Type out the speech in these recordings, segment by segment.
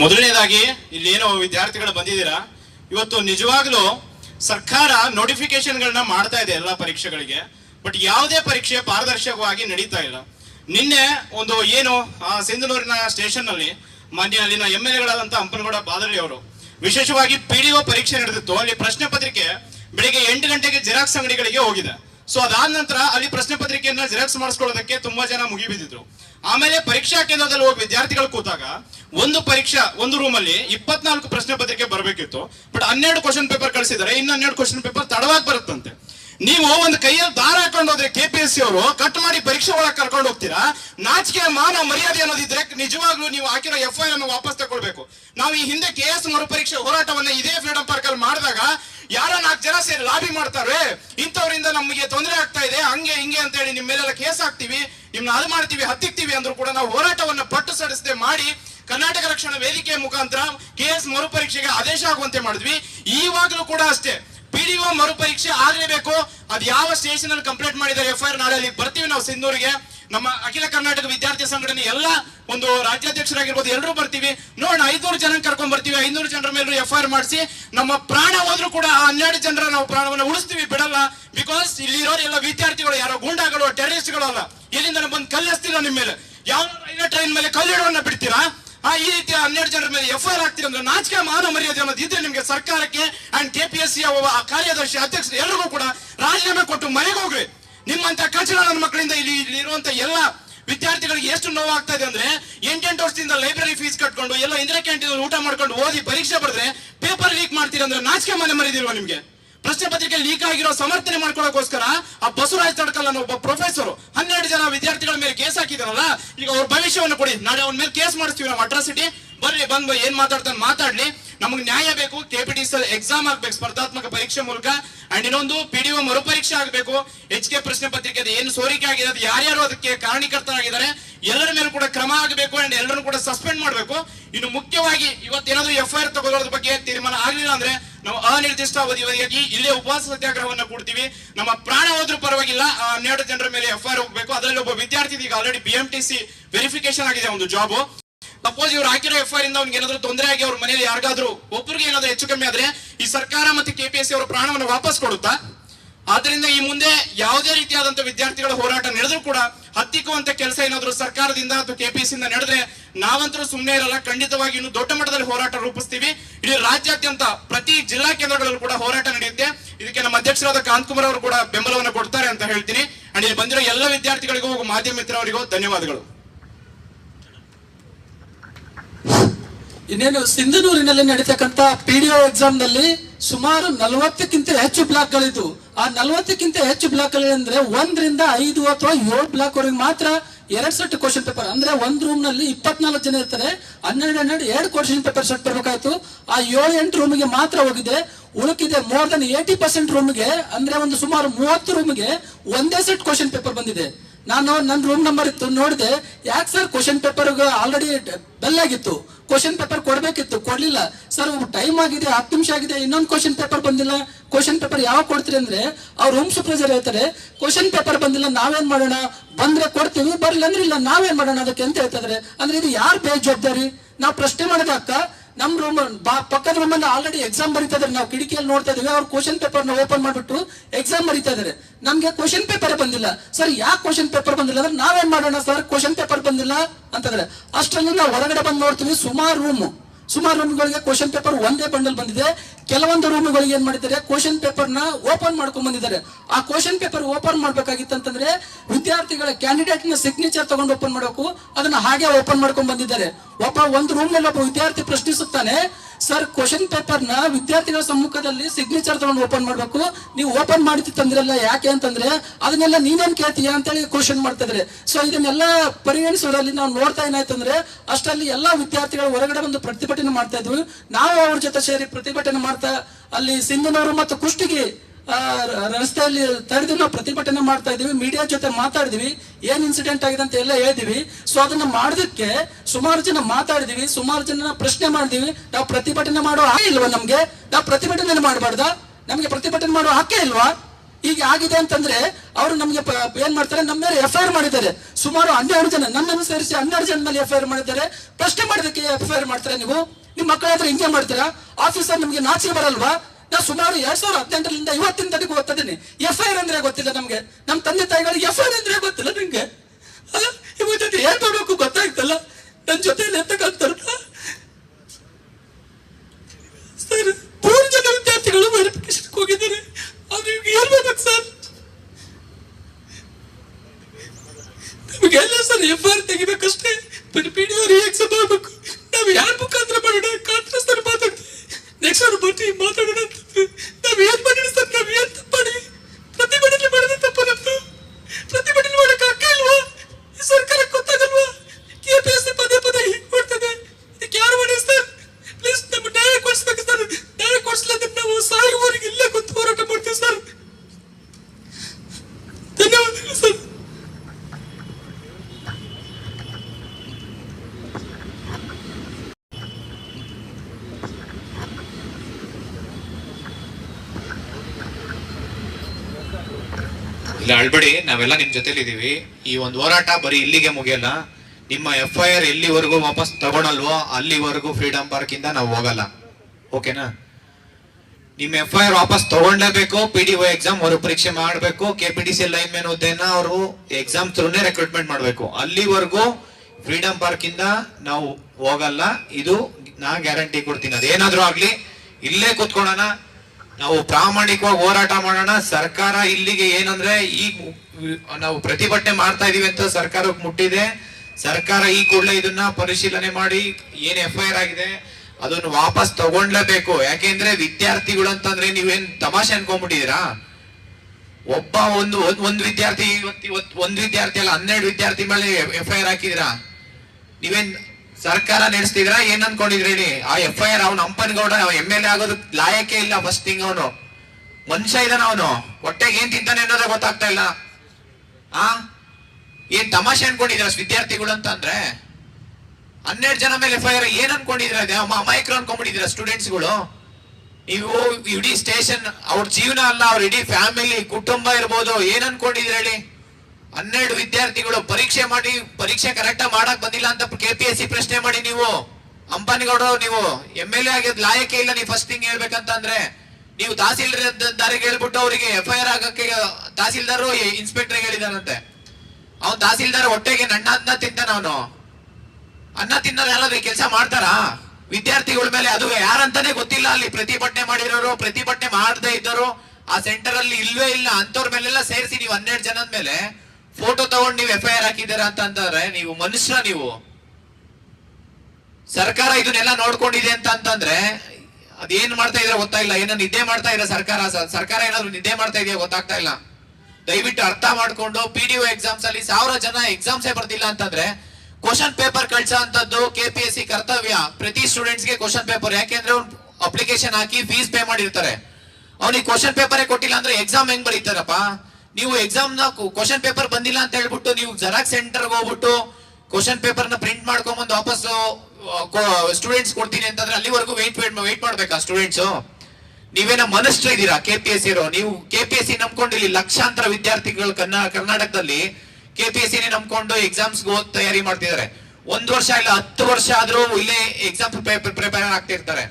ಮೊದಲನೇದಾಗಿ ಇಲ್ಲಿ ಏನು ವಿದ್ಯಾರ್ಥಿಗಳು ಬಂದಿದ್ದೀರಾ? ಇವತ್ತು ನಿಜವಾಗ್ಲೂ ಸರ್ಕಾರ ನೋಟಿಫಿಕೇಶನ್ಗಳನ್ನ ಮಾಡ್ತಾ ಇದೆ ಎಲ್ಲ ಪರೀಕ್ಷೆಗಳಿಗೆ, ಬಟ್ ಯಾವುದೇ ಪರೀಕ್ಷೆ ಪಾರದರ್ಶಕವಾಗಿ ನಡೀತಾ ಇಲ್ಲ. ನಿನ್ನೆ ಒಂದು ಏನು ಸಿಂಧನೂರಿನ ಸ್ಟೇಷನ್ನಲ್ಲಿ ಮಾನ್ಯ ಅಲ್ಲಿನ ಎಂ ಎಲ್ ಎಗಳಾದಂತ ಹಂಪನಗೌಡ ಬಾದರಿ ಅವರು ವಿಶೇಷವಾಗಿ ಪಿ ಡಿ ಪರೀಕ್ಷೆ ನಡೆದಿತ್ತು. ಅಲ್ಲಿ ಪ್ರಶ್ನೆ ಪತ್ರಿಕೆ ಬೆಳಿಗ್ಗೆ ಎಂಟು ಗಂಟೆಗೆ ಜೆರಾಕ್ಸ್ ಅಂಗಡಿಗಳಿಗೆ ಹೋಗಿದೆ. ಸೊ ಅದಾದ ನಂತರ ಅಲ್ಲಿ ಪ್ರಶ್ನೆ ಪತ್ರಿಕೆಯನ್ನ ಜೆರಾಕ್ಸ್ ಮಾಡಿಸ್ಕೊಳ್ಳೋದಕ್ಕೆ ತುಂಬಾ ಜನ ಮುಗಿಬಿದ್ದಿದ್ರು. ಆಮೇಲೆ ಪರೀಕ್ಷಾ ಕೇಂದ್ರದಲ್ಲಿ ಹೋಗಿ ವಿದ್ಯಾರ್ಥಿಗಳು ಕೂತಾಗ ಒಂದು ಪರೀಕ್ಷಾ, ಒಂದು ರೂಮಲ್ಲಿ ಇಪ್ಪತ್ನಾಲ್ಕು ಪ್ರಶ್ನೆ ಪತ್ರಿಕೆ ಬರಬೇಕಿತ್ತು. ಬಟ್ ಹನ್ನೆರಡು ಕ್ವಶನ್ ಪೇಪರ್ ಕಳಿಸಿದರೆ ಇನ್ನು ಹನ್ನೆರಡು ಕ್ವಶನ್ ಪೇಪರ್ ತಡವಾಗಿ ಬರುತ್ತಂತೆ. ನೀವು ಒಂದು ಕೈಯಲ್ಲಿ ದಾರ ಹಾಕೊಂಡು ಹೋದ್ರೆ ಕೆ ಪಿ ಎಸ್ ಸಿ ಅವರು ಕಟ್ ಮಾಡಿ ಪರೀಕ್ಷೆ ಒಳಗೆ ಕರ್ಕೊಂಡು ಹೋಗ್ತೀರಾ? ನಾಚಿಕೆ ಮಾನ ಮರ್ಯಾದೆ ಅನ್ನೋದಿದ್ರೆ ನಿಜವಾಗ್ಲೂ ನೀವು ಹಾಕಿರೋ ಎಫ್ ಐ ಅನ್ನು ವಾಪಸ್ ತಗೊಳ್ಬೇಕು. ನಾವು ಈ ಹಿಂದೆ ಕೆ ಎಸ್ ಮರುಪರೀಕ್ಷೆ ಹೋರಾಟವನ್ನ ಇದೇ ಫ್ರೀಡಂ ಪಾರ್ಕ್ ಅಲ್ಲಿ ಮಾಡಿದಾಗ ಯಾರೋ ನಾಲ್ಕು ಜನ ಸೇರಿ ಲಾಬಿ ಮಾಡ್ತಾರೆ. ಇಂಥವರಿಂದ ನಮಗೆ ತೊಂದರೆ ಆಗ್ತಾ ಇದೆ. ಹಂಗೆ ಹಿಂಗೆ ಅಂತ ಹೇಳಿ ನಿಮ್ಮ ಮೇಲೆಲ್ಲ ಕೇಸ್ ಹಾಕ್ತಿವಿ. ನಿಮ್ನ ಅದು ಮಾಡ್ತೀವಿ, ಹತ್ತಿಕ್ತೀವಿ ಅಂದ್ರೂ ಕೂಡ ನಾವು ಹೋರಾಟವನ್ನ ಪಟ್ಟು ಸಡಿಸದೆ ಮಾಡಿ ಕರ್ನಾಟಕ ರಕ್ಷಣಾ ವೇದಿಕೆ ಮುಖಾಂತರ ಕೆ ಎಸ್ ಮರುಪರೀಕ್ಷೆಗೆ ಆದೇಶ ಆಗುವಂತೆ ಮಾಡಿದ್ವಿ. ಈವಾಗಲೂ ಕೂಡ ಅಷ್ಟೇ. ಪಿಡಿಒ ಮರುಪರೀಕ್ಷೆ ಆಗಲೇಬೇಕು. ಅದು ಯಾವ ಸ್ಟೇಷನ್ ಅಲ್ಲಿ ಕಂಪ್ಲೇಂಟ್ ಮಾಡಿದ್ದಾರೆ ಎಫ್ ಐ ಆರ್ ನಾಳೆ ಅಲ್ಲಿ ಬರ್ತೀವಿ ನಾವು ಸಿಂಧೂರಿಗೆ. ನಮ್ಮ ಅಖಿಲ ಕರ್ನಾಟಕ ವಿದ್ಯಾರ್ಥಿ ಸಂಘಟನೆ ಎಲ್ಲ ಒಂದು ರಾಜ್ಯಾಧ್ಯಕ್ಷರಾಗಿರ್ಬೋದು ಎಲ್ಲರೂ ಬರ್ತೀವಿ. ನೋಡೋಣ ಐನೂರು ಜನ ಕರ್ಕೊಂಡ್ ಬರ್ತೀವಿ. ಐನೂರು ಜನರ ಮೇಲೂ ಎಫ್ ಮಾಡಿಸಿ, ನಮ್ಮ ಪ್ರಾಣ ಹೋದ್ರೂ ಕೂಡ ಆ ಹನ್ನೆರಡು ಜನರ ನಾವು ಪ್ರಾಣವನ್ನು ಉಳಿಸ್ತೀವಿ, ಬಿಡಲ್ಲ. ಬಿಕಾಸ್ ಇಲ್ಲಿರೋರು ಎಲ್ಲ ವಿದ್ಯಾರ್ಥಿಗಳು, ಯಾರೋ ಗೂಂಡಾಗಳು ಟೆರರಿಸ್ಟ್ಗಳು ಅಲ್ಲ. ಎಲ್ಲಿಂದ ಬಂದು ಕಲ್ಲೆಸ್ತಿಲ್ಲ ನಿಮ್ಮ ಮೇಲೆ? ಯಾವ ಟ್ರೈನ್ ಮೇಲೆ ಕಲ್ಲಿಡೋನ್ನ ಬಿಡ್ತೀರಾ? ಆ ಈ ರೀತಿ ಹನ್ನೆರಡು ಜನರ ಮೇಲೆ ಎಫ್ ಐ ಆರ್ ಆಗ್ತೀರ ಅಂದ್ರೆ ನಾಚಿಕೆ ಮಾನ ಮರ್ಯಾದೆ ಅನ್ನೋದು ಇದ್ರೆ ನಿಮ್ಗೆ ಸರ್ಕಾರಕ್ಕೆ and K P S C ಕಾರ್ಯದರ್ಶಿ ಅಧ್ಯಕ್ಷರು ಎಲ್ಲರಿಗೂ ಕೂಡ ರಾಜೀನಾಮೆ ಕೊಟ್ಟು ಮನೆಗೆ ಹೋಗ್ರಿ. ನಿಮ್ಮಂತ ಕಚಡ ನನ್ನ ಮಕ್ಕಳಿಂದ ಇಲ್ಲಿ ಇಲ್ಲಿ ಇರುವಂತ ಎಲ್ಲ ವಿದ್ಯಾರ್ಥಿಗಳಿಗೆ ಎಷ್ಟು ನೋವಾಗ್ತಾ ಇದೆ ಅಂದ್ರೆ ಎಂಟೆಂಟು ವರ್ಷದಿಂದ ಲೈಬ್ರರಿ ಫೀಸ್ ಕಟ್ಕೊಂಡು, ಎಲ್ಲ ಇಂದಿರಾ ಕ್ಯಾಂಟೀನ್ ಊಟ ಮಾಡ್ಕೊಂಡು ಓದಿ ಪರೀಕ್ಷೆ ಬರೆದ್ರೆ ಪೇಪರ್ ಲೀಕ್ ಮಾಡ್ತೀರ ಅಂದ್ರೆ ನಾಚಿಕೆ ಮನೆ ಮರಿದಿಲ್ವಾ ನಿಮ್ಗೆ? ಪ್ರಶ್ನೆ ಪತ್ರಿಕೆ ಲೀಕ್ ಆಗಿರೋ ಸಮರ್ಥನೆ ಮಾಡ್ಕೊಳ್ಳೋಕೋಸ್ಕರ ಆ ಬಸವರಾಜ್ ತಡ್ಕಲ್ ಅನ್ನೋ ಒಬ್ಬ ಪ್ರೊಫೆಸರ್ ಹನ್ನೆರಡು ಜನ ವಿದ್ಯಾರ್ಥಿಗಳ ಮೇಲೆ ಕೇಸ್ ಹಾಕಿದಾರಲ್ಲ ಈಗ ಅವ್ರ ಭವಿಷ್ಯವನ್ನು ಕೊಡಿ. ನಾಳೆ ಅವ್ರ ಮೇಲೆ ಕೇಸ್ ಮಾಡಿಸ್ತೀವಿ ನಾವು ಅಟ್ರಾಸಿಟಿ ಬರ್ರಿ, ಬಂದು ಏನ್ ಮಾತಾಡ್ತಾನೆ ಮಾತಾಡ್ಲಿ. ನಮಗೆ ನ್ಯಾಯ ಬೇಕು ಕೆಪಿಟಿ ಎಕ್ಸಾಮ್ ಆಗ್ಬೇಕು, ಸ್ಪರ್ಧಾತ್ಮಕ ಪರೀಕ್ಷೆ ಮೂಲಕ. ಅಂಡ್ ಇನ್ನೊಂದು ಪಿಡಿಒ ಮರುಪರೀಕ್ಷೆ ಆಗಬೇಕು. ಎಚ್ ಕೆ ಪ್ರಶ್ನೆ ಪತ್ರಿಕೆ ಏನು ಸೋರಿಕೆ ಆಗಿದೆ, ಅದು ಯಾರ್ಯಾರು ಅದಕ್ಕೆ ಕಾರಣೀಕರ್ತರಾಗಿದ್ದಾರೆ, ಎಲ್ಲರ ಮೇಲೂ ಕೂಡ ಕ್ರಮ ಆಗಬೇಕು ಕೂಡ ಸಸ್ಪೆಂಡ್ ಮಾಡಬೇಕು. ಇನ್ನು ಮುಖ್ಯವಾಗಿ ಇವತ್ತೇನಾದ್ರೂ ಎಫ್ ಐ ಆರ್ ತಗೊಳ್ಳೋದ್ರ ಬಗ್ಗೆ ತೀರ್ಮಾನ ಆಗಲಿಲ್ಲ ಅಂದ್ರೆ ನಾವು ಅನಿರ್ದಿಷ್ಟ ಅವಧಿವರೆಗಾಗಿ ಇಲ್ಲೇ ಉಪವಾಸ ಸತ್ಯಾಗ್ರಹವನ್ನ ಕೊಡ್ತೀವಿ. ನಮ್ಮ ಪ್ರಾಣ ಹೋದ್ರೂ ಪರವಾಗಿಲ್ಲ ಹನ್ನೆರಡು ಜನರ ಮೇಲೆ ಎಫ್ ಐ ಆರ್ ಹೋಗ್ಬೇಕು. ಅದರಲ್ಲಿ ಒಬ್ಬ ವಿದ್ಯಾರ್ಥಿ ಈಗ already B M T C verification ಆಗಿದೆ ಒಂದು ಜಾಬ್ ಸಪೋಸ್ ಇವ್ರು ಹಾಕಿರೋ ಎಫ್ ಐ ಇಂದ ಅವ್ನಿಗೆ ಏನಾದ್ರೂ ತೊಂದರೆ ಆಗಿ ಅವ್ರ ಮನೆಯಲ್ಲಿ ಯಾರಿಗಾದ್ರೂ ಒಬ್ಬರಿಗೆ ಏನಾದ್ರು ಹೆಚ್ಚು ಕಮ್ಮಿ ಆದ್ರೆ ಈ ಸರ್ಕಾರ ಮತ್ತೆ ಕೆಪಿಎಸ್ಸಿ ಅವರ ಪ್ರಾಣವನ್ನು ವಾಪಸ್ ಕೊಡುತ್ತಾ? ಆದ್ರಿಂದ ಈ ಮುಂದೆ ಯಾವುದೇ ರೀತಿಯಾದಂತ ವಿದ್ಯಾರ್ಥಿಗಳ ಹೋರಾಟ ನಡೆದ್ರು ಕೂಡ ಹತ್ತಿಕ್ಕುವಂತ ಕೆಲಸ ಏನಾದ್ರು ಸರ್ಕಾರದಿಂದ ಅಥವಾ ಕೆ ಪಿ ಸಿಂದ ನಡೆದ್ರೆ ನಾವಂತರೂ ಸುಮ್ಮನೆ ಇರಲ್ಲ. ಖಂಡಿತವಾಗಿ ಇನ್ನು ದೊಡ್ಡ ಮಟ್ಟದಲ್ಲಿ ಹೋರಾಟ ರೂಪಿಸ್ತೀವಿ. ಇಡೀ ರಾಜ್ಯಾದ್ಯಂತ ಪ್ರತಿ ಜಿಲ್ಲಾ ಕೇಂದ್ರಗಳಲ್ಲೂ ಕೂಡ ಹೋರಾಟ ನಡೆಯುತ್ತೆ. ಇದಕ್ಕೆ ನಮ್ಮ ಅಧ್ಯಕ್ಷರಾದ ಕಾಂತಕುಮಾರ್ ಅವರು ಕೂಡ ಬೆಂಬಲವನ್ನು ಕೊಡ್ತಾರೆ ಅಂತ ಹೇಳ್ತೀನಿ. ಅಂಡ್ ಇಲ್ಲಿ ಬಂದಿರೋ ಎಲ್ಲ ವಿದ್ಯಾರ್ಥಿಗಳಿಗೂ ಹಾಗೂ ಮಾಧ್ಯಮ ಮಿತ್ರವರಿಗೂ ಧನ್ಯವಾದಗಳು. ಇನ್ನೇನು, ಸಿಂಧನೂರಿನಲ್ಲಿ ನಡೀತಕ್ಕಂತ ಪಿಡಿಒ ಎಕ್ಸಾಮ್ನಲ್ಲಿ ಸುಮಾರು ನಲವತ್ತಕ್ಕಿಂತ ಹೆಚ್ಚು ಬ್ಲಾಕ್ಗಳಿದ್ದು ಆ ನಲ್ವತ್ತಕ್ಕಿಂತ ಹೆಚ್ಚು ಬ್ಲಾಕ್ ಅಂದ್ರೆ ಒಂದರಿಂದ ಐದು ಅಥವಾ ಏಳು ಬ್ಲಾಕ್ ವರೆಗೆ ಮಾತ್ರ ಎರಡ್ ಸೆಟ್ ಕ್ವಶನ್ ಪೇಪರ್ ಅಂದ್ರೆ ಒಂದ್ ರೂಮ್ನಲ್ಲಿ ಇಪ್ಪತ್ನಾಲ್ಕು ಜನ ಇರ್ತಾರೆ. ಹನ್ನೆರಡು ಹನ್ನೆರಡು, ಎರಡು ಕ್ವಶನ್ ಪೇಪರ್ ಸೆಟ್ ಬರ್ಬೇಕಾಯ್ತು. ಆ ಏಳು, ಎಂಟು ರೂಮಿಗೆ ಮಾತ್ರ ಹೋಗಿದೆ. ಉಳುಕಿದೆ ಮೋರ್ ದನ್ ಏಟಿ ಪರ್ಸೆಂಟ್ ರೂಮ್ಗೆ ಅಂದ್ರೆ ಒಂದು ಸುಮಾರು ಮೂವತ್ತು ರೂಮ್ಗೆ ಒಂದೇ ಸೆಟ್ ಕ್ವಶನ್ ಪೇಪರ್ ಬಂದಿದೆ. ನಾನು ನನ್ನ ರೂಮ್ ನಂಬರ್ ಇತ್ತು, ನೋಡಿದೆ. ಯಾಕೆ sir question paper already bell ಆಗಿತ್ತು. ಕ್ವಶನ್ ಪೇಪರ್ ಕೊಡಬೇಕಿತ್ತು, ಕೊಡ್ಲಿಲ್ಲ. ಸರ್ ಟೈಮ್ ಆಗಿದೆ, ಹತ್ತು ನಿಮಿಷ ಆಗಿದೆ, ಇನ್ನೊಂದು ಕ್ವಶನ್ ಪೇಪರ್ ಬಂದಿಲ್ಲ. ಕ್ವಶನ್ ಪೇಪರ್ ಯಾವಾಗ ಕೊಡ್ತೀರಿ ಅಂದ್ರೆ ಅವ್ರ ರೂಮ್ ಸೂಪರ್ವೈಸರ್ ಹೇಳ್ತಾರೆ ಕ್ವಶನ್ ಪೇಪರ್ ಬಂದಿಲ್ಲ, ನಾವೇನ್ ಮಾಡೋಣ? ಬಂದ್ರೆ ಕೊಡ್ತೀವಿ ಬರಲ್ಲ ಅಂದ್ರೆ ಇಲ್ಲ, ನಾವೇನ್ ಮಾಡೋಣ? ಅದಕ್ಕೆ ಅಂತ ಹೇಳ್ತಾರೆ ಅಂದ್ರೆ ಇದು ಯಾರು ಬೇಜವಾಬ್ದಾರಿ ನಾವು ಪ್ರಶ್ನೆ ಮಾಡೋದ ಅಕ್ಕ ನಮ್ ರೂಮ್ ಪಕ್ಕದ ರೂಮಲ್ಲಿ ಆಲ್ರೆಡಿ ಎಕ್ಸಾಮ್ ಬರೀತಾ ಇದ್ದಾರೆ ನಾವು ಕಿಟಕಿಯಲ್ಲಿ ನೋಡ್ತಾ ಇದ್ದೀವಿ. ಅವ್ರು ಕ್ವಶನ್ ಪೇಪರ್ನ ಓಪನ್ ಮಾಡ್ಬಿಟ್ಟು ಎಕ್ಸಾಮ್ ಬರೀತಾ ಇದಾರೆ. ನಮ್ಗೆ ಕ್ವಶನ್ ಪೇಪರ್ ಬಂದಿಲ್ಲ. ಸರ್, ಯಾಕೆ ಕ್ವಶನ್ ಪೇಪರ್ ಬಂದಿಲ್ಲ ಅಂದ್ರೆ ನಾವೇನ್ ಮಾಡೋಣ ಸರ್? ಕ್ವಶನ್ ಪೇಪರ್ ಬಂದಿಲ್ಲ ಅಂತಂದ್ರೆ ಅಷ್ಟರಲ್ಲಿ ನಾವು ಹೊರಗಡೆ ಬಂದು ನೋಡ್ತೀವಿ, ಸುಮಾರು ರೂಮ್ ಸುಮಾರು ರೂಮ್ಗಳಿಗೆ ಕ್ವಶನ್ ಪೇಪರ್ ಒಂದೇ ಬಂಡಲ್ ಬಂದಿದೆ. ಕೆಲವೊಂದು ರೂಮ್ಗಳಿಗೆ ಏನ್ ಮಾಡಿದ್ದಾರೆ? ಕ್ವಶನ್ ಪೇಪರ್ನ ಓಪನ್ ಮಾಡ್ಕೊಂಡ್ ಬಂದಿದ್ದಾರೆ. ಆ ಕ್ವಶನ್ ಪೇಪರ್ ಓಪನ್ ಮಾಡ್ಬೇಕಾಗಿತ್ತಂತಂದ್ರೆ ವಿದ್ಯಾರ್ಥಿಗಳ ಕ್ಯಾಂಡಿಡೇಟ್ನ ಸಿಗ್ನೇಚರ್ ತಗೊಂಡು ಓಪನ್ ಮಾಡಬೇಕು ಅದನ್ನ ಹಾಗೆ ಓಪನ್ ಮಾಡ್ಕೊಂಡ್ ಬಂದಿದ್ದಾರೆ. ಒಬ್ಬ ಒಂದು ರೂಮ್ನಲ್ಲಿ ಒಬ್ಬ ವಿದ್ಯಾರ್ಥಿ ಪ್ರಶ್ನಿಸುತ್ತಾನೆ. ಸರ್ ಕ್ವಶನ್ ಪೇಪರ್ನ ವಿದ್ಯಾರ್ಥಿಗಳ ಸಮ್ಮುಖದಲ್ಲಿ ಸಿಗ್ನೇಚರ್ ತಗೊಂಡು ಓಪನ್ ಮಾಡ್ಬೇಕು. ನೀವು ಓಪನ್ ಮಾಡಿ ತಂದ್ರಲ್ಲ, ಯಾಕೆ ಅಂತಂದ್ರೆ ಅದನ್ನೆಲ್ಲ ನೀನೇನ್ ಕೇಳ್ತೀಯ ಅಂತೇಳಿ ಕ್ವಶನ್ ಮಾಡ್ತಿದ್ರೆ ಸೊ ಇದನ್ನೆಲ್ಲ ಪರಿಗಣಿಸೋದ್ರಲ್ಲಿ ನಾವು ನೋಡ್ತಾ ಏನಾಯ್ತಂದ್ರೆ, ಅಷ್ಟರಲ್ಲಿ ಎಲ್ಲಾ ವಿದ್ಯಾರ್ಥಿಗಳು ಹೊರಗಡೆ ಒಂದು ಪ್ರತಿಭಟನೆ ಮಾಡ್ತಾ ಇದ್ವಿ. ನಾವು ಅವ್ರ ಜೊತೆ ಸೇರಿ ಪ್ರತಿಭಟನೆ ಮಾಡ್ತಾ, ಅಲ್ಲಿ ಸಿಂಧನವರು ಮತ್ತು ಕುಷ್ಟಗಿ ರಸ್ತೆಯಲ್ಲಿ ತಡೆದು ನಾವು ಪ್ರತಿಭಟನೆ ಮಾಡ್ತಾ ಇದೀವಿ ಮೀಡಿಯಾ ಜೊತೆ ಮಾತಾಡಿದ್ವಿ, ಏನ್ ಇನ್ಸಿಡೆಂಟ್ ಆಗಿದೆ ಅಂತ ಎಲ್ಲ ಹೇಳಿದ್ವಿ. ಸೊ ಅದನ್ನ ಮಾಡೋದಕ್ಕೆ ಸುಮಾರು ಜನ ಮಾತಾಡಿದ್ವಿ, ಸುಮಾರು ಜನ ಪ್ರಶ್ನೆ ಮಾಡಿದ್ವಿ. ನಾವು ಪ್ರತಿಭಟನೆ ಮಾಡೋ ಹಾಗೆ ಇಲ್ವಾ ನಮ್ಗೆ? ನಾವು ಪ್ರತಿಭಟನೆ ಮಾಡಬಾರ್ದ? ನಮ್ಗೆ ಪ್ರತಿಭಟನೆ ಮಾಡೋ ಹಾಕೇ ಇಲ್ವಾ? ಈಗ ಆಗಿದೆ ಅಂತಂದ್ರೆ ಅವರು ನಮ್ಗೆ ಏನ್ ಮಾಡ್ತಾರೆ? ನಮ್ಮ ಮೇಲೆ ಎಫ್ ಐ ಆರ್ ಮಾಡಿದ್ದಾರೆ. ಸುಮಾರು ಹನ್ನೆರಡು ಜನ, ನನ್ನನ್ನು ಸೇರಿಸಿ ಹನ್ನೆರಡು ಜನ ಮೇಲೆ ಎಫ್ ಐ ಆರ್ ಮಾಡಿದ್ದಾರೆ. ಪ್ರಶ್ನೆ ಮಾಡೋದಕ್ಕೆ ಎಫ್ ಐ ಆರ್ ಮಾಡ್ತಾರೆ ನೀವು? ನಿಮ್ಮ ಮಕ್ಕಳ ಹತ್ರ ಹಿಂಗೆ ಮಾಡ್ತೀರಾ? ಆಫೀಸರ್ ನಿಮ್ಗೆ ನಾಚಿಕೆ ಬರಲ್ವಾ? ನಾ ಸುಮಾರು ಎರಡ್ ಸಾವಿರ ಹದಿನೆಂಟರಿಂದ ಇವತ್ತಿನ ತನಕ ಓದ್ತಿದ್ದೀನಿ. ಎಫ್ ಐ ಆರ್ ಅಂದ್ರೆ ಗೊತ್ತಿಲ್ಲ ನಮ್ಗೆ. ನಮ್ಮ ತಂದೆ ತಾಯಿಗಳಿಗೆ ಎಫ್ ಐ ಆರ್ ಅಂದ್ರೆ ಗೊತ್ತಿಲ್ಲ ನಿಮ್ಗೆ. ಜೊತೆ ಏನ್ ಮಾಡ್ಬೇಕು ಗೊತ್ತಾಗ್ತಲ್ಲ ನನ್ನ ಜೊತೆ ಎತ್ತಕ್ಕಂತ ಸರ್ ಮೂರು ಜನ ವಿದ್ಯಾರ್ಥಿಗಳು ವೆರಿಫಿಕೇಶನ್ ಹೋಗಿದ್ದಾರೆ. ಅವ್ರು ಇವಾಗ ಏನ್ ಮಾಡ್ಬೇಕು ಸರ್? ನಮಗೆಲ್ಲ ಸರ್ ಎಫ್ ಆರ್ ತೆಗಿಬೇಕಷ್ಟೇ. ಬಟ್ ಪಿ ಡಿ ಆಗ್ಬೇಕು ನಾವು ಯಾರ ಮುಖಾಂತರ ಮಾಡೋಣ ಕಾನ್ಫರೆನ್ಸ್ನಲ್ಲಿ ಮಾತಾಡ್ತೀವಿ ನೆಕ್ಸ್ಟ್ ಅವ್ರು ಬರ್ತಿ ಮಾತಾಡೋಣ ಅಂತಂದ್ರೆ ನಾವ್ ಏನ್ ಮಾಡಿರಿ ಸರ್ ನಾವ್ ಏನ್ ತಪ್ಪು ಮಾಡಿ ಪ್ರತಿಭಟನೆ ಮಾಡಿದ್ರೆ ತಪ್ಪು ನಮ್ದು ಪ್ರತಿಭಟನೆ ಮಾಡಕ್ ಹಕ್ಕ ಇಲ್ವಾ ಈ ಸರ್ಕಾರಕ್ಕೆ ಗೊತ್ತಾಗಲ್ವಾ ಕೆ ಪಿ ಎಸ್ ಸಿ ಪದೇ ಪದೇ ಹೀಗೆ ಮಾಡ್ತದೆ ಇದಕ್ಕೆ ಯಾರು ಮಾಡಿ ಸರ್ ಪ್ಲೀಸ್ ನಮ್ಮ ನ್ಯಾಯ ಕೊಡಿಸ್ಬೇಕು ಸರ್ ನ್ಯಾಯ ಕೊಡಿಸ್ಲಾದ್ರೆ ನಾವು ಸಾಯುವವರೆಗೆ ಇಲ್ಲೇ ಕೂತು ಹೋರಾಟ ಮಾಡ್ತೀವಿ ಸರ್ ಧನ್ಯವಾದಗಳು ಸರ್ ಇಲ್ಲ ಅಳ್ಬೇಡಿ ನಾವೆಲ್ಲ ನಿಮ್ ಜೊತೆಲಿದ್ದೀವಿ ಈ ಒಂದು ಹೋರಾಟ ಬರೀ ಇಲ್ಲಿಗೆ ಮುಗಿಯಲ್ಲ. ನಿಮ್ಮ ಎಫ್ ಐ ಆರ್ ಎಲ್ಲಿವರೆಗೂ ವಾಪಸ್ ತಗೊಳಲ್ವೋ ಅಲ್ಲಿವರೆಗೂ ಫ್ರೀಡಮ್ ಪಾರ್ಕ್ ಇಂದ ನಾವು ಹೋಗಲ್ಲ. ಓಕೆನಾ? ನಿಮ್ಮ ಎಫ್ ಐ ಆರ್ ವಾಪಸ್ ತಗೊಂಡ್ಲೇಬೇಕು ಪಿ ಡಿ ಒ ಎಕ್ಸಾಮ್ ಅವರು ಪರೀಕ್ಷೆ ಮಾಡಬೇಕು K P D C lineman ಹುದ್ದೆನ ಅವರು ಎಕ್ಸಾಮ್ ಥ್ರೂನೇ ರೆಕ್ರೂಟ್ಮೆಂಟ್ ಮಾಡಬೇಕು. ಅಲ್ಲಿವರೆಗೂ ಫ್ರೀಡಂ ಪಾರ್ಕ್ ಇಂದ ನಾವು ಹೋಗಲ್ಲ. ಇದು ನಾ ಗ್ಯಾರಂಟಿ ಕೊಡ್ತೀನಿ. ಅದೇನಾದ್ರೂ ಆಗ್ಲಿ, ಇಲ್ಲೇ ಕೂತ್ಕೊಳ್ಳೋಣ. ನಾವು ಪ್ರಾಮಾಣಿಕವಾಗಿ ಹೋರಾಟ ಮಾಡೋಣ. ಸರ್ಕಾರ ಇಲ್ಲಿಗೆ ಏನಂದ್ರೆ ಈ ನಾವು ಪ್ರತಿಭಟನೆ ಮಾಡ್ತಾ ಇದೀವಿ ಅಂತ ಸರ್ಕಾರಕ್ಕೆ ಮುಟ್ಟಿದೆ. ಸರ್ಕಾರ ಈ ಕೂಡಲೇ ಇದನ್ನ ಪರಿಶೀಲನೆ ಮಾಡಿ, ಏನ್ ಎಫ್ ಐ ಆರ್ ಆಗಿದೆ ಅದನ್ನು ವಾಪಸ್ ತಗೊಂಡ್ಲೇಬೇಕು. ಯಾಕೆಂದ್ರೆ ವಿದ್ಯಾರ್ಥಿಗಳು ಅಂತಂದ್ರೆ ನೀವೇನ್ ತಮಾಷೆ ಅನ್ಕೊಂಡ್ಬಿಟ್ಟಿದೀರಾ ಒಬ್ಬ ಒಂದು, ಒಂದ್- ವಿದ್ಯಾರ್ಥಿ ಒಂದ್ ವಿದ್ಯಾರ್ಥಿ ಅಲ್ಲ, ಹನ್ನೆರಡು ವಿದ್ಯಾರ್ಥಿ ಮೇಲೆ ಎಫ್ ಐ ಆರ್ ಹಾಕಿದಿರಾ ನೀವೇನ್ ಸರ್ಕಾರ ನಡೆಸ್ತಿದ್ರ? ಏನ್ ಅನ್ಕೊಂಡಿದ್ರಿ ಆ ಎಫ್ ಐ ಆರ್ ಅವ್ನ ಅಂಪನ್ಗೌಡ ಎಂ ಎಲ್ ಎ ಆಗೋದು ಲಾಯಕ್ಕೆ ಇಲ್ಲ ಫಸ್ಟ್ ಥಿಂಗ್ ಅವನು. ಮನುಷ್ಯ ಇದಾನ ಅವನು. ಹೊಟ್ಟೆಗೆ ಏನ್ ತಿಂತಾನೆ ಅನ್ನೋದೇ ಗೊತ್ತಾಗ್ತಾ ಇಲ್ಲ. ಆ? ಏನ್ ತಮಾಷೆ ಅನ್ಕೊಂಡಿದ್ರ ವಿದ್ಯಾರ್ಥಿಗಳು ಅಂತ ಅಂದ್ರೆ? ಹನ್ನೆರಡು ಜನ ಮೇಲೆ ಎಫ್ ಐ ಆರ್ ಏನ್ ಅನ್ಕೊಂಡಿದ್ರ? ಅಮಾಯಕರು ಅನ್ಕೊಂಡ್ಬಿಟ್ಟಿದ್ರ ಸ್ಟೂಡೆಂಟ್ಸ್ಗಳು ನೀವು ಇಡೀ ಸ್ಟೇಷನ್ ಅವ್ರ ಜೀವನ ಅಲ್ಲ, ಅವ್ರ ಇಡೀ ಫ್ಯಾಮಿಲಿ ಕುಟುಂಬ ಇರ್ಬೋದು, ಏನ್ ಅನ್ಕೊಂಡಿದ್ರ ಹೇಳಿ? ಹನ್ನೆರಡು ವಿದ್ಯಾರ್ಥಿಗಳು ಪರೀಕ್ಷೆ ಮಾಡಿ, ಪರೀಕ್ಷೆ ಕರೆಕ್ಟ್ ಮಾಡಕ್ ಬಂದಿಲ್ಲ ಅಂತ ಕೆ ಪಿ ಎಸ್ ಸಿ ಪ್ರಶ್ನೆ ಮಾಡಿ ನೀವು ಅಂಬಾನಿಗೌಡರು ನೀವು ಎಂ ಎಲ್ ಎ ಆಗಿದ್ ಲಾಯಕ್ಕೆ ಇಲ್ಲ ನೀವು ಫಸ್ಟ್ ಥಿಂಗ್ ಹೇಳ್ಬೇಕಂತ ಅಂದ್ರೆ ನೀವು ತಹಸೀಲ್ದಾರಿಗೆ ಹೇಳ್ಬಿಟ್ಟು ಅವರಿಗೆ ಎಫ್ ಐ ಆರ್ ಆಗಕ್ಕೆ ತಹಸೀಲ್ದಾರ್ ಇನ್ಸ್ಪೆಕ್ಟರ್ ಹೇಳಿದಾನಂತೆ ಅವ್ನು ತಹಸೀಲ್ದಾರ್ ಹೊಟ್ಟೆಗೆ ನನ್ನ ಅನ್ನ ತಿಂತಾನ ಅವನು ಅನ್ನ ತಿನ್ನೋದು ಯಾರಾದ್ರೂ ಕೆಲಸ ಮಾಡ್ತಾರಾ? ವಿದ್ಯಾರ್ಥಿಗಳ ಮೇಲೆ ಅದು ಯಾರಂತಾನೆ ಗೊತ್ತಿಲ್ಲ, ಅಲ್ಲಿ ಪ್ರತಿಭಟನೆ ಮಾಡಿರೋರು, ಪ್ರತಿಭಟನೆ ಮಾಡದೇ ಇದ್ದರು, ಆ ಸೆಂಟರ್ ಅಲ್ಲಿ ಇಲ್ವೇ ಇಲ್ಲ ಅಂತವ್ರ ಮೇಲೆಲ್ಲ ಸೇರಿಸಿ ನೀವು ಹನ್ನೆರಡು ಜನದ ಮೇಲೆ ಫೋಟೋ ತಗೊಂಡು ನೀವು ಎಫ್ ಐ ಹಾಕಿದ್ದೀರಾ ಅಂತ ಅಂತಂದ್ರೆ ನೀವು ಮನುಷ್ಯ ನೀವು. ಸರ್ಕಾರ ಇದನ್ನೆಲ್ಲ ನೋಡ್ಕೊಂಡಿದೆ ಅಂತ ಅಂತಂದ್ರೆ ಅದೇನ್ ಮಾಡ್ತಾ ಇದ್ರೆ ಗೊತ್ತಾಗಿಲ್ಲ ಏನೋ ನಿದ್ದೆ ಮಾಡ್ತಾ ಇದೆ ಸರ್ಕಾರ. ಸರ್ಕಾರ ಏನಾದ್ರು ನಿದ್ದೆ ಮಾಡ್ತಾ ಇದೆಯಾ ಗೊತ್ತಾಗ್ತಾ ಇಲ್ಲ. ದಯವಿಟ್ಟು ಅರ್ಥ ಮಾಡ್ಕೊಂಡು ಪಿ ಡಿ ಒ ಎಕ್ಸಾಮ್ಸ್ ಅಲ್ಲಿ ಸಾವಿರ ಜನ ಎಕ್ಸಾಮ್ಸೇ ಬರ್ತಿಲ್ಲ ಅಂತಂದ್ರೆ ಕ್ವಶನ್ ಪೇಪರ್ ಕಳ್ಸೋ ಅಂತದ್ದು ಕೆ ಪಿ ಎಸ್ ಸಿ ಕರ್ತವ್ಯ. ಪ್ರತಿ ಸ್ಟೂಡೆಂಟ್ಸ್ಗೆ ಕ್ವಶನ್ ಪೇಪರ್ ಯಾಕೆಂದ್ರೆ ಅವ್ನು ಅಪ್ಲಿಕೇಶನ್ ಹಾಕಿ ಫೀಸ್ ಪೇ ಮಾಡಿರ್ತಾರೆ. ಅವ್ನಿಗೆ ಕ್ವಶನ್ ಪೇಪರೇ ಕೊಟ್ಟಿಲ್ಲ ಅಂದ್ರೆ ಎಕ್ಸಾಮ್ ಹೆಂಗ್ ಬರೀತಾರಪ್ಪ? ನೀವು ಎಕ್ಸಾಮ್ನ ಕ್ವಶನ್ ಪೇಪರ್ ಬಂದಿಲ್ಲ ಅಂತ ಹೇಳ್ಬಿಟ್ಟು ನೀವು ಜರಾಕ್ ಸೆಂಟರ್ ಹೋಗ್ಬಿಟ್ಟು ಕ್ವಶನ್ ಪೇಪರ್ನ ಪ್ರಿಂಟ್ ಮಾಡ್ಕೊಂಬಂದು ವಾಪಸ್ ಸ್ಟೂಡೆಂಟ್ಸ್ ಕೊಡ್ತೀನಿ ಅಂತಂದ್ರೆ ಅಲ್ಲಿವರೆಗೂ ವೆಯ್ಟ್ ವೇಟ್ ವೆಯ್ಟ್ ಮಾಡ್ಬೇಕಾ ಸ್ಟೂಡೆಂಟ್ಸ್ ನೀವೇನ ಮನಸ್ಟ್ರ ಇದ್ದೀರಾ ಕೆ ಪಿ ಎಸ್ ಇರೋ ನೀವು ಕೆ ಪಿ ಎಸ್ ಸಿ ನಂಬ್ಕೊಂಡು ಇಲ್ಲಿ ಲಕ್ಷಾಂತರ ವಿದ್ಯಾರ್ಥಿಗಳು ಕನ್ನ ಕರ್ನಾಟಕದಲ್ಲಿ ಕೆ ಪಿ ಎಸ್ ಸಿ ನಂಬ್ಕೊಂಡು ಎಕ್ಸಾಮ್ಸ್ ಓದ್ ತಯಾರಿ ಮಾಡ್ತಿದ್ದಾರೆ. ಒಂದ್ ವರ್ಷ ಇಲ್ಲ, ಹತ್ತು ವರ್ಷ ಆದ್ರೂ ಇಲ್ಲೇ ಎಕ್ಸಾಮ್ ಪ್ರಿಪೇರ್ ಆಗ್ತಿರ್ತಾರೆ.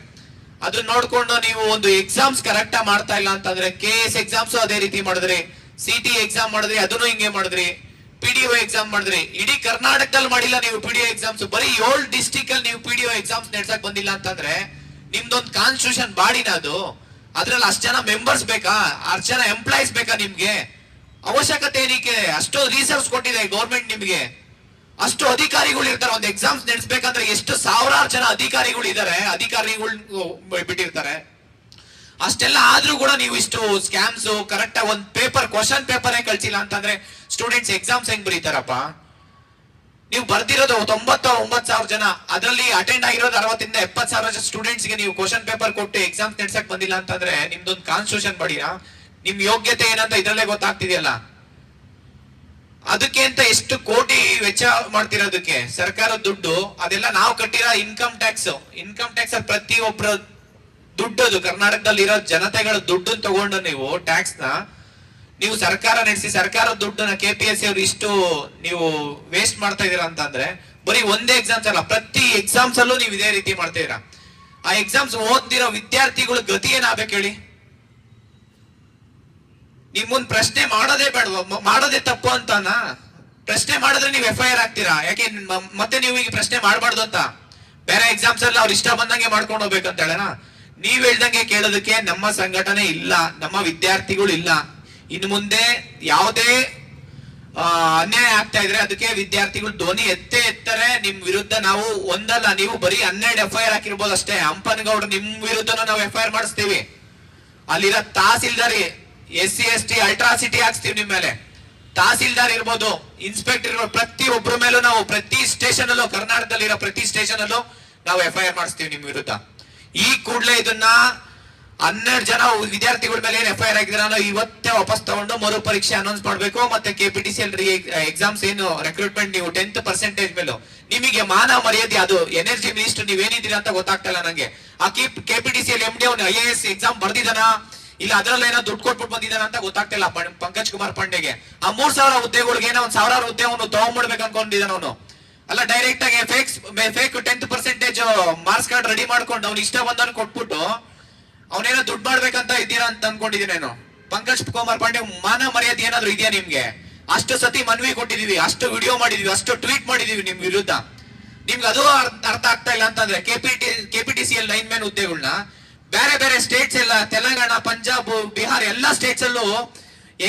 ಅದನ್ನ ನೋಡ್ಕೊಂಡು ನೀವು ಒಂದು ಎಕ್ಸಾಮ್ಸ್ ಕರೆಕ್ಟ್ ಮಾಡ್ತಾ ಇಲ್ಲ ಅಂತಂದ್ರೆ ಕೆ ಎಸ್ ಎಕ್ಸಾಮ್ಸ್ ಅದೇ ರೀತಿ ಮಾಡಿದ್ರಿ ಸಿ ಟಿ ಎಕ್ಸಾಮ್ ಮಾಡಿದ್ರಿ, ಅದನ್ನು ಹಿಂಗೆ ಮಾಡಿದ್ರಿ. ಪಿ ಡಿ ಒ ಎಕ್ಸಾಮ್ ಮಾಡಿದ್ರಿ. ಇಡೀ ಕರ್ನಾಟಕದಲ್ಲಿ ಮಾಡಿಲ್ಲ ನೀವು ಪಿ ಡಿ ಒ ಎಕ್ಸಾಮ್ಸ್ ಬರೀ ಏಳು ಡಿಸ್ಟಿಕ್ ಅಲ್ಲಿ ನೀವು ಪಿ ಡಿ ಒ ಎಕ್ಸಾಮ್ಸ್ ನಡ್ಸಕ್ ಬಂದಿಲ್ಲ ಅಂತಂದ್ರೆ, ನಿಮ್ದೊಂದು ಕಾನ್ಸ್ಟಿಟ್ಯೂಷನ್ ಬಾಡಿನ ಅದು. ಅದ್ರಲ್ಲಿ ಅಷ್ಟು ಜನ ಮೆಂಬರ್ಸ್ ಬೇಕಾ? ಅಷ್ಟು ಜನ ಎಂಪ್ಲಾಯೀಸ್ ಬೇಕಾ ನಿಮ್ಗೆ? ಅವಶ್ಯಕತೆ ಏನಕ್ಕೆ ಅಷ್ಟು ರಿಸರ್ವ್ಸ್ ಕೊಟ್ಟಿದೆ ಗೌರ್ಮೆಂಟ್ ನಿಮ್ಗೆ. ಅಷ್ಟು ಅಧಿಕಾರಿಗಳು ಇರ್ತಾರೆ. ಒಂದು ಎಕ್ಸಾಮ್ಸ್ ನಡೆಸಬೇಕಂದ್ರೆ ಎಷ್ಟು ಸಾವಿರಾರು ಜನ ಅಧಿಕಾರಿಗಳು ಇದ್ದಾರೆ ಅಧಿಕಾರಿಗಳು ಬಿಟ್ಟಿರ್ತಾರೆ. ಅಷ್ಟೆಲ್ಲ ಆದ್ರೂ ಕೂಡ ನೀವು ಇಷ್ಟು ಸ್ಕ್ಯಾಮ್ಸ್ ಕರೆಕ್ಟ್ ಆಗಿ ಒಂದು ಪೇಪರ್ ಕ್ವಶನ್ ಪೇಪರೇ ಕಳ್ಸಿಲ್ಲ ಅಂತಂದ್ರೆ ಸ್ಟೂಡೆಂಟ್ಸ್ ಎಕ್ಸಾಮ್ಸ್ ಹೆಂಗ್ ಬರೀತಾರಪ್ಪ? ನೀವು ಬರ್ದಿರೋದು ತೊಂಬತ್ತ ಒಂಬತ್ತು ಸಾವಿರ ಜನ, ಅದರಲ್ಲಿ ಅಟೆಂಡ್ ಆಗಿರೋದು ಅರವತ್ತಿಂದ ಎಪ್ಪತ್ ಸಾವಿರ ಸ್ಟೂಡೆಂಟ್ಸ್ಗೆ ನೀವು ಕ್ವಶನ್ ಪೇಪರ್ ಕೊಟ್ಟು ಎಕ್ಸಾಮ್ಸ್ ನಡ್ಸಕ್ ಬಂದಿಲ್ಲ ಅಂತಂದ್ರೆ ನಿಮ್ದೊಂದು ಕಾನ್ಸ್ಟಿಟ್ಯೂಷನ್ ಬಡಿಯಾ ನಿಮ್ ಯೋಗ್ಯತೆ ಏನಂತ ಇದ್ರಲ್ಲೇ ಗೊತ್ತಾಗ್ತಿದೆಯಲ್ಲ? ಅದಕ್ಕೆ ಅಂತ ಎಷ್ಟು ಕೋಟಿ ವೆಚ್ಚ ಮಾಡ್ತಿರೋದಕ್ಕೆ ಸರ್ಕಾರದ ದುಡ್ಡು, ಅದೆಲ್ಲ ನಾವು ಕಟ್ಟಿರೋ ಇನ್ಕಮ್ ಟ್ಯಾಕ್ಸ್ ಇನ್ಕಮ್ ಟ್ಯಾಕ್ಸ್ ಪ್ರತಿ ಒಬ್ಬರ ದುಡ್ಡು ಅದು ಕರ್ನಾಟಕದಲ್ಲಿ ಇರೋ ಜನತೆಗಳ ದುಡ್ಡನ್ನ ತಗೊಂಡು ನೀವು ಟ್ಯಾಕ್ಸ್ನ, ನೀವು ಸರ್ಕಾರ ನಡೆಸಿ ಸರ್ಕಾರದ ದುಡ್ಡನ್ನ ಕೆ ಪಿ ಎಸ್ ಸಿ ಅವ್ರು ಇಷ್ಟು ನೀವು ವೇಸ್ಟ್ ಮಾಡ್ತಾ ಇದೀರಾ ಅಂತಂದ್ರೆ, ಬರೀ ಒಂದೇ ಎಕ್ಸಾಮ್ಸ್ ಅಲ್ಲ, ಪ್ರತಿ ಎಕ್ಸಾಮ್ಸ್ ಅಲ್ಲೂ ನೀವು ಇದೇ ರೀತಿ ಮಾಡ್ತಾ ಇದೀರಾ. ಆ ಎಕ್ಸಾಮ್ಸ್ ಓದ್ತಿರೋ ವಿದ್ಯಾರ್ಥಿಗಳ ಗತಿ ಏನಾಗ್ಬೇಕು ಹೇಳಿ? ನಿಮ್ಮನ್ ಪ್ರಶ್ನೆ ಮಾಡೋದೇ ಬೇಡ ಮಾಡೋದೇ ತಪ್ಪು ಅಂತಾನ? ಪ್ರಶ್ನೆ ಮಾಡಿದ್ರೆ ನೀವು ಎಫ್ ಐ ಆರ್ ಆಗ್ತೀರಾ? ಯಾಕೆ ಮತ್ತೆ ನೀವು ಈಗ ಪ್ರಶ್ನೆ ಮಾಡಬಾರ್ದು ಅಂತ? ಬೇರೆ ಎಕ್ಸಾಮ್ಸ್ ಅಲ್ಲಿ ಅವ್ರು ಇಷ್ಟ ಬಂದಂಗೆ ಮಾಡ್ಕೊಂಡು ಹೋಗ್ಬೇಕಂತ ಹೇಳನ? ನೀವ್ ಹೇಳ್ದಂಗೆ ಕೇಳೋದಕ್ಕೆ ನಮ್ಮ ಸಂಘಟನೆ ಇಲ್ಲ, ನಮ್ಮ ವಿದ್ಯಾರ್ಥಿಗಳು ಇಲ್ಲ. ಇನ್ನು ಮುಂದೆ ಯಾವುದೇ ಅನ್ಯಾಯ ಆಗ್ತಾ ಇದ್ರೆ ಅದಕ್ಕೆ ವಿದ್ಯಾರ್ಥಿಗಳು ಧ್ವನಿ ಎತ್ತೇ ಎತ್ತರೆ. ನಿಮ್ ವಿರುದ್ಧ ನಾವು ಒಂದಲ್ಲ, ನೀವು ಬರೀ ಹನ್ನೆರಡು ಎಫ್ ಐ ಆರ್ ಹಾಕಿರ್ಬೋದು ಅಷ್ಟೇ. ಅಂಪನಗೌಡ ನಿಮ್ ವಿರುದ್ಧನೂ ನಾವು ಎಫ್ ಐ ಆರ್ ಮಾಡಿಸ್ತೀವಿ. ಅಲ್ಲಿರೋ ತಹಸೀಲ್ದಾರಿ, S C, S T atrocity ಹಾಕ್ಸ್ತೀವಿ ನಿಮ್ ಮೇಲೆ. ತಹಸೀಲ್ದಾರ್ ಇರ್ಬೋದು, ಇನ್ಸ್ಪೆಕ್ಟರ್ ಇರ್ಬೋದು ಪ್ರತಿ ಒಬ್ಬರ ಮೇಲೂ ನಾವು ಪ್ರತಿ ಸ್ಟೇಷನ್ ಅಲ್ಲೂ ಕರ್ನಾಟಕದಲ್ಲಿರೋ ಪ್ರತಿ ಸ್ಟೇಷನ್ ಅಲ್ಲೂ ನಾವು ಎಫ್ ಐ ಆರ್ ಮಾಡಿಸ್ತೀವಿ ನಿಮ್ ವಿರುದ್ಧ. ಈ ಕೂಡಲೇ ಇದನ್ನ ಹನ್ನೆರಡು ಜನ ವಿದ್ಯಾರ್ಥಿಗಳ ಮೇಲೆ ಏನ್ ಎಫ್ ಐ ಆರ್ ಇವತ್ತೇ ವಾಪಸ್ ತಗೊಂಡು ಮರು ಪರೀಕ್ಷೆ ಅನೌನ್ಸ್ ಮಾಡಬೇಕು ಮತ್ತೆ K P T C L exams ಏನು ರೆಕ್ರೂಟ್ಮೆಂಟ್ ನೀವು ಟೆಂತ್ ಪರ್ಸೆಂಟೇಜ್ ಮೇಲೆ. ನಿಮಗೆ ಮಾನ ಮರ್ಯಾದೆ ಅದು ಎನರ್ಜಿ ಮಿನಿಸ್ಟರ್ ನೀವೇನಿದ್ದೀರಾ ಅಂತ ಗೊತ್ತಾಗ್ತಾ ಇಲ್ಲ ನಂಗೆ. ಆ ಸಿ ಎಲ್ ಎಂ ಡಿ ಅವ್ನು ಐ ಎ ಎಸ್ ಎಕ್ಸಾಮ್ ಬರ್ದಿದಾನ ಇಲ್ಲ ಅದರಲ್ಲಿ ಏನೋ ದುಡ್ಡು ಕೊಟ್ಬಿಟ್ಟು ಬಂದಿದ್ದಾನ ಅಂತ ಗೊತ್ತಾಗ್ತಾ ಇಲ್ಲ ಪಂಕಜ್ ಕುಮಾರ್ ಪಾಂಡೆಗೆ. ಆ ಮೂರ್ ಸಾವಿರ ಹುದ್ದೆಗಳಿಗೆ ಏನೋ ಒಂದ್ ಸಾವಿರಾರು ಹುದ್ದೆ ಅವನು ತಗೊಂಡ್ಬಿಡ್ಬೇಕು ಅನ್ಕೊಂಡಿದ್ದಾನ ಅವನು. ಅಲ್ಲ ಡೈರೆಕ್ಟ್ ಆಗಿ fake fake tenth percentage marks card ready ಮಾಡ್ಕೊಂಡು ಅವ್ನು ಇಷ್ಟ ಬಂದನ್ ಕೊಟ್ಬಿಟ್ಟು ಅವನೇನೋ ದುಡ್ಡು ಮಾಡ್ಬೇಕಂತ ಇದ್ದೀರಾ ಅಂತ ಅನ್ಕೊಂಡಿದ್ದೀನೇನು ಪಂಕಜ್ ಕುಮಾರ್ ಪಾಂಡೆ, ಮಾನ ಮರ್ಯಾದೆ ಏನಾದ್ರು ಇದೆಯಾ ನಿಮ್ಗೆ? ಅಷ್ಟು ಸತಿ ಮನವಿ ಕೊಟ್ಟಿದೀವಿ, ಅಷ್ಟು ವಿಡಿಯೋ ಮಾಡಿದೀವಿ, ಅಷ್ಟು ಟ್ವೀಟ್ ಮಾಡಿದೀವಿ ನಿಮ್ ವಿರುದ್ಧ. ನಿಮ್ಗೆ ಅದು ಅರ್ಥ ಆಗ್ತಾ ಇಲ್ಲ ಅಂತಂದ್ರೆ KPT KPTC L line man ಹುದ್ದೆಗಳನ್ನ ಬೇರೆ ಬೇರೆ ಸ್ಟೇಟ್ಸ್ ಎಲ್ಲ, ತೆಲಂಗಾಣ, ಪಂಜಾಬ್, ಬಿಹಾರ್ ಎಲ್ಲಾ ಸ್ಟೇಟ್ಸ್ ಅಲ್ಲೂ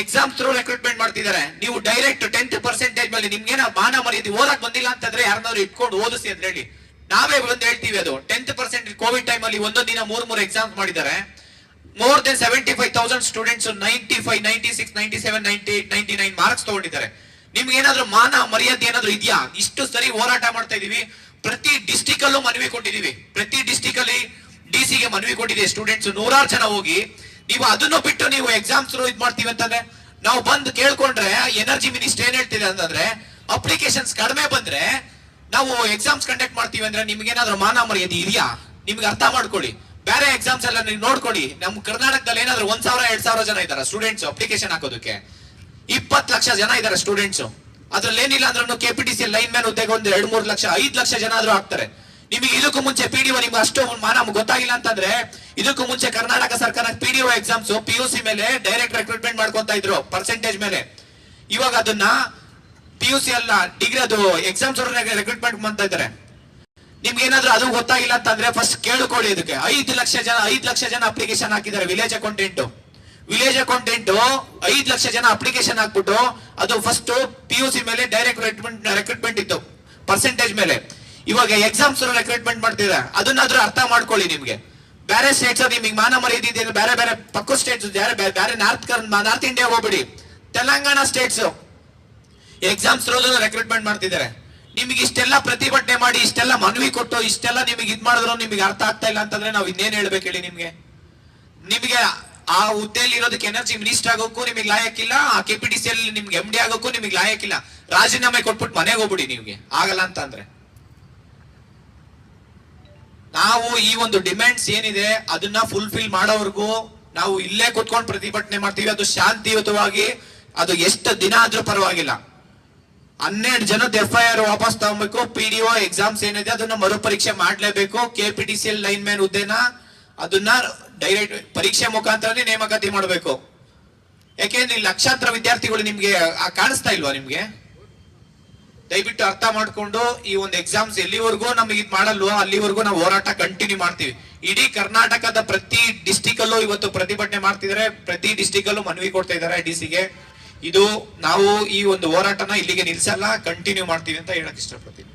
ಎಕ್ಸಾಮ್ ಥ್ರೂ ರೆಕ್ರೂಟ್ಮೆಂಟ್ ಮಾಡ್ತಿದ್ದಾರೆ. ನೀವು ಡೈರೆಕ್ಟ್ ಟೆಂತ್ ಪರ್ಸೆಂಟೇಜ್ ಮೇಲೆ ನಿಮ್ಗೇನ ಮಾನ ಮರ್ಯಾದೆ ಓದಕ್ ಬಂದಿಲ್ಲ ಅಂತಂದ್ರೆ ಯಾರನ್ನಾದ್ರು ಇಟ್ಕೊಂಡು ಓದಿಸಿ ಅಂತ ಹೇಳಿ ನಾವೇ ಬಂದು ಹೇಳ್ತೀವಿ ಅದು. ಟೆಂತ್ ಪರ್ಸೆಂಟ್ ಕೋವಿಡ್ ಟೈಮ್ ಅಲ್ಲಿ ಒಂದೊಂದು ದಿನ ಮೂರ್ ಮೂರು ಎಕ್ಸಾಮ್ಸ್ ಮಾಡಿದ್ದಾರೆ. More than seventy five thousand students ninety five ninety six ninety seven ninety eight ninety nine marks ತಗೊಂಡಿದ್ದಾರೆ. ನಿಮ್ಗೆ ಏನಾದ್ರು ಮಾನ, ಮರ್ಯಾದೆ ಏನಾದ್ರು ಇದೆಯಾ? ಇಷ್ಟು ಸರಿ ಹೋರಾಟ ಮಾಡ್ತಾ ಇದೀವಿ. ಪ್ರತಿ ಡಿಸ್ಟಿಕ್ ಅಲ್ಲೂ ಮನವಿ ಕೊಟ್ಟಿದೀವಿ. ಪ್ರತಿ ಡಿಸ್ಟಿಕ್ ಅಲ್ಲಿ ಡಿ ಗೆ ಮನವಿ ಕೊಟ್ಟಿದೆ ಸ್ಟೂಡೆಂಟ್ಸ್ ನೂರಾರು ಜನ ಹೋಗಿ ನೀವು ಅದನ್ನು ಬಿಟ್ಟು ನೀವು ಎಕ್ಸಾಮ್ಸ್ ಇದ್ ಮಾಡ್ತೀವಿ ಅಂತಂದ್ರೆ ನಾವು ಬಂದು ಕೇಳ್ಕೊಂಡ್ರೆ ಎನರ್ಜಿ ಮಿನಿಸ್ಟರ್ ಏನ್ ಹೇಳ್ತಿದೆ ಅಂತಂದ್ರೆ ಅಪ್ಲಿಕೇಶನ್ಸ್ ಕಡಿಮೆ ಬಂದ್ರೆ ನಾವು ಎಕ್ಸಾಮ್ಸ್ ಕಂಡಕ್ಟ್ ಮಾಡ್ತೀವಿ ಅಂದ್ರೆ ನಿಮ್ಗೆ ಏನಾದ್ರು ಮಾನ ಮರ್ಯಾದೆ ಇದೆಯಾ? ನಿಮ್ಗೆ ಅರ್ಥ ಮಾಡ್ಕೊಳ್ಳಿ. ಬೇರೆ ಎಕ್ಸಾಮ್ಸ್ ಎಲ್ಲ ನೀವು ನೋಡ್ಕೊಳ್ಳಿ. ನಮ್ಮ ಕರ್ನಾಟಕದಲ್ಲಿ ಏನಾದ್ರು ಒಂದ್ ಸಾವಿರ, ಎರಡ್ ಸಾವಿರ ಜನ ಇದಾರೆ ಸ್ಟೂಡೆಂಟ್ಸ್ ಅಪ್ಲಿಕೇಶನ್ ಹಾಕೋದಕ್ಕೆ? ಇಪ್ಪತ್ತು ಲಕ್ಷ ಜನ ಇದಾರೆ ಸ್ಟೂಡೆಂಟ್ಸ್ ಅದ್ರಲ್ಲಿ ಏನಿಲ್ಲ ಅಂದ್ರೂ K P T C lineman ಉದ್ಯೋಗ ಒಂದು ಎರಡ್, ಮೂರು ಲಕ್ಷ, ಐದು ಲಕ್ಷ ಜನ ಆದ್ರೂ ಆಗ್ತಾರೆ ನಿಮಗೆ ಇದಕ್ಕೂ ಮುಂಚೆ ಪಿ ಡಿ ನಿಮ್ಗೆ ಅಷ್ಟು ಮಾನ ಗೊತ್ತಾಗಿಲ್ಲ ಅಂತಂದ್ರೆ ಇದಕ್ಕೂ ಮುಂಚೆ ಕರ್ನಾಟಕ ಸರ್ಕಾರ P D exams P U C ಮೇಲೆ ಡೈರೆಕ್ಟ್ ರೆಕ್ರೂಟ್ಮೆಂಟ್ ಮಾಡ್ಕೊಂತ ಇದ್ರು ಪರ್ಸೆಂಟೇಜ್ ಮೇಲೆ. ಇವಾಗ ಅದನ್ನ ಪಿ ಯು ಸಿ ಅಲ್ಲ ಡಿಗ್ರಿ ಅದು ಎಕ್ಸಾಮ್ಸ್ ರೆಕ್ರೂಟ್ಮೆಂಟ್ ಮಾಡ್ತಾ ಇದ್ದಾರೆ. ನಿಮ್ಗೆ ಏನಾದ್ರೂ ಅದು ಗೊತ್ತಾಗಿಲ್ಲ ಅಂತಂದ್ರೆ ಫಸ್ಟ್ ಕೇಳ್ಕೊಳ್ಳಿ ಇದಕ್ಕೆ. ಐದು ಲಕ್ಷ ಜನ, ಐದು ಲಕ್ಷ ಜನ ಅಪ್ಲಿಕೇಶನ್ ಹಾಕಿದ್ದಾರೆ ವಿಲೇಜ್ ಅಕೌಂಟೆಂಟ್ ವಿಲೇಜ್ ಅಕೌಂಟೆಂಟ್ ಐದು ಲಕ್ಷ ಜನ ಅಪ್ಲಿಕೇಶನ್ ಹಾಕ್ಬಿಟ್ಟು ಅದು ಫಸ್ಟ್ ಪಿ ಯು ಸಿ ಮೇಲೆ ಡೈರೆಕ್ಟ್ ರೆಕ್ರೂಟ್ಮೆಂಟ್ ರೆಕ್ರೂಟ್ಮೆಂಟ್ ಇತ್ತು. ಪರ್ಸೆಂಟೇಜ್ ಮೇಲೆ. ಇವಾಗ ಎಕ್ಸಾಮ್ಸ್ ರೆಕ್ರೂಟ್ಮೆಂಟ್ ಮಾಡ್ತಿದ್ದಾರೆ. ಅದನ್ನಾದ್ರೂ ಅರ್ಥ ಮಾಡ್ಕೊಳ್ಳಿ ನಿಮ್ಗೆ. ಬೇರೆ ಸ್ಟೇಟ್ಸ್ ನಿಮಗೆ ಮಾನ ಮರ್ಯಾದೆ ಬೇರೆ ಬೇರೆ ಪಕ್ಕ ಸ್ಟೇಟ್ಸ್ ಬೇರೆ- ಬೇರೆ ನಾರ್ತ್ ನಾರ್ತ್ ಇಂಡಿಯಾ ಹೋಗ್ಬಿಡಿ. ತೆಲಂಗಾಣ ಸ್ಟೇಟ್ಸ್ ಎಕ್ಸಾಮ್ಸ್ ರೆಕ್ರೂಟ್ಮೆಂಟ್ ಮಾಡ್ತಿದ್ದಾರೆ. ನಿಮಗೆ ಇಷ್ಟೆಲ್ಲ ಪ್ರತಿಭಟನೆ ಮಾಡಿ, ಇಷ್ಟೆಲ್ಲ ಮನವಿ ಕೊಟ್ಟು, ಇಷ್ಟೆಲ್ಲ ನಿಮಗೆ ಇದ್ ಮಾಡಿದ್ರು ನಿಮಗೆ ಅರ್ಥ ಆಗ್ತಾ ಇಲ್ಲ ಅಂತಂದ್ರೆ ನಾವು ಇನ್ನೇನ್ ಹೇಳ್ಬೇಕು ಹೇಳಿ ನಿಮ್ಗೆ? ನಿಮಗೆ ಆ ಹುದ್ದೆಯಲ್ಲಿ ಇರೋದಕ್ಕೆ ಎನರ್ಜಿ ಮಿನಿಸ್ಟರ್ ಆಗೋಕ್ಕೂ ನಿಮಗೆ ಲಾಯಕ್ಕಿಲ್ಲ ಆ ಕೆ ಪಿ ಡಿ ಸಿ ಅಲ್ಲಿ ನಿಮ್ಗೆ ಎಂ ಡಿ ಆಗೋಕ್ಕೂ ನಿಮಗೆ ಲಾಯಕ್ಕಿಲ್ಲ ರಾಜೀನಾಮೆ ಕೊಟ್ಬಿಟ್ಟು ಮನೆಗೆ ಹೋಗ್ಬಿಡಿ ನಿಮ್ಗೆ ಆಗಲ್ಲ ಅಂತ ಅಂದ್ರೆ. ನಾವು ಈ ಒಂದು ಡಿಮ್ಯಾಂಡ್ಸ್ ಏನಿದೆ, ಅದನ್ನ ಫುಲ್ಫಿಲ್ ಮಾಡೋವರೆಗೂ ನಾವು ಇಲ್ಲೇ ಕುತ್ಕೊಂಡು ಪ್ರತಿಭಟನೆ ಮಾಡ್ತೀವಿ. ಅದು ಶಾಂತಿಯುತವಾಗಿ, ಅದು ಎಷ್ಟು ದಿನ ಆದ್ರೂ ಪರವಾಗಿಲ್ಲ. ಹನ್ನೆರಡು ಜನದ ಎಫ್ ಐ ಆರ್ ವಾಪಸ್ ತಗೋಬೇಕು ಪಿ ಡಿ ಒ ಎಕ್ಸಾಮ್ಸ್ ಏನಿದೆ ಅದನ್ನ ಮರುಪರೀಕ್ಷೆ ಮಾಡಲೇಬೇಕು. K P T C L lineman ಹುದ್ದೆನ ಅದನ್ನ ಡೈರೆಕ್ಟ್ ಪರೀಕ್ಷೆ ಮುಖಾಂತರನೇ ನೇಮಕಾತಿ ಮಾಡಬೇಕು. ಯಾಕೆಂದ್ರೆ ಲಕ್ಷಾಂತರ ವಿದ್ಯಾರ್ಥಿಗಳು ನಿಮ್ಗೆ ಕಾಣಿಸ್ತಾ ಇಲ್ವಾ ನಿಮ್ಗೆ? ದಯವಿಟ್ಟು ಅರ್ಥ ಮಾಡ್ಕೊಂಡು ಈ ಒಂದು ಎಕ್ಸಾಮ್ಸ್ ಎಲ್ಲಿವರೆಗೂ ನಮಗೆ ಇದು ಮಾಡಲ್ವೋ ಅಲ್ಲಿವರೆಗೂ ನಾವು ಹೋರಾಟ ಕಂಟಿನ್ಯೂ ಮಾಡ್ತೀವಿ. ಇಡೀ ಕರ್ನಾಟಕದ ಪ್ರತಿ ಡಿಸ್ಟಿಕ್ ಅಲ್ಲೂ ಇವತ್ತು ಪ್ರತಿಭಟನೆ ಮಾಡ್ತಿದ್ರೆ. ಪ್ರತಿ ಡಿಸ್ಟಿಕ್ ಅಲ್ಲೂ ಮನವಿ ಕೊಡ್ತಾ ಇದ್ದಾರೆ ಡಿ ಗೆ. ಇದು ನಾವು ಈ ಒಂದು ಹೋರಾಟನ ಇಲ್ಲಿಗೆ ನಿಲ್ಸಲ್ಲ ಕಂಟಿನ್ಯೂ ಮಾಡ್ತೀವಿ ಅಂತ ಹೇಳಕ್ ಇಷ್ಟಪಡ್ತೀನಿ.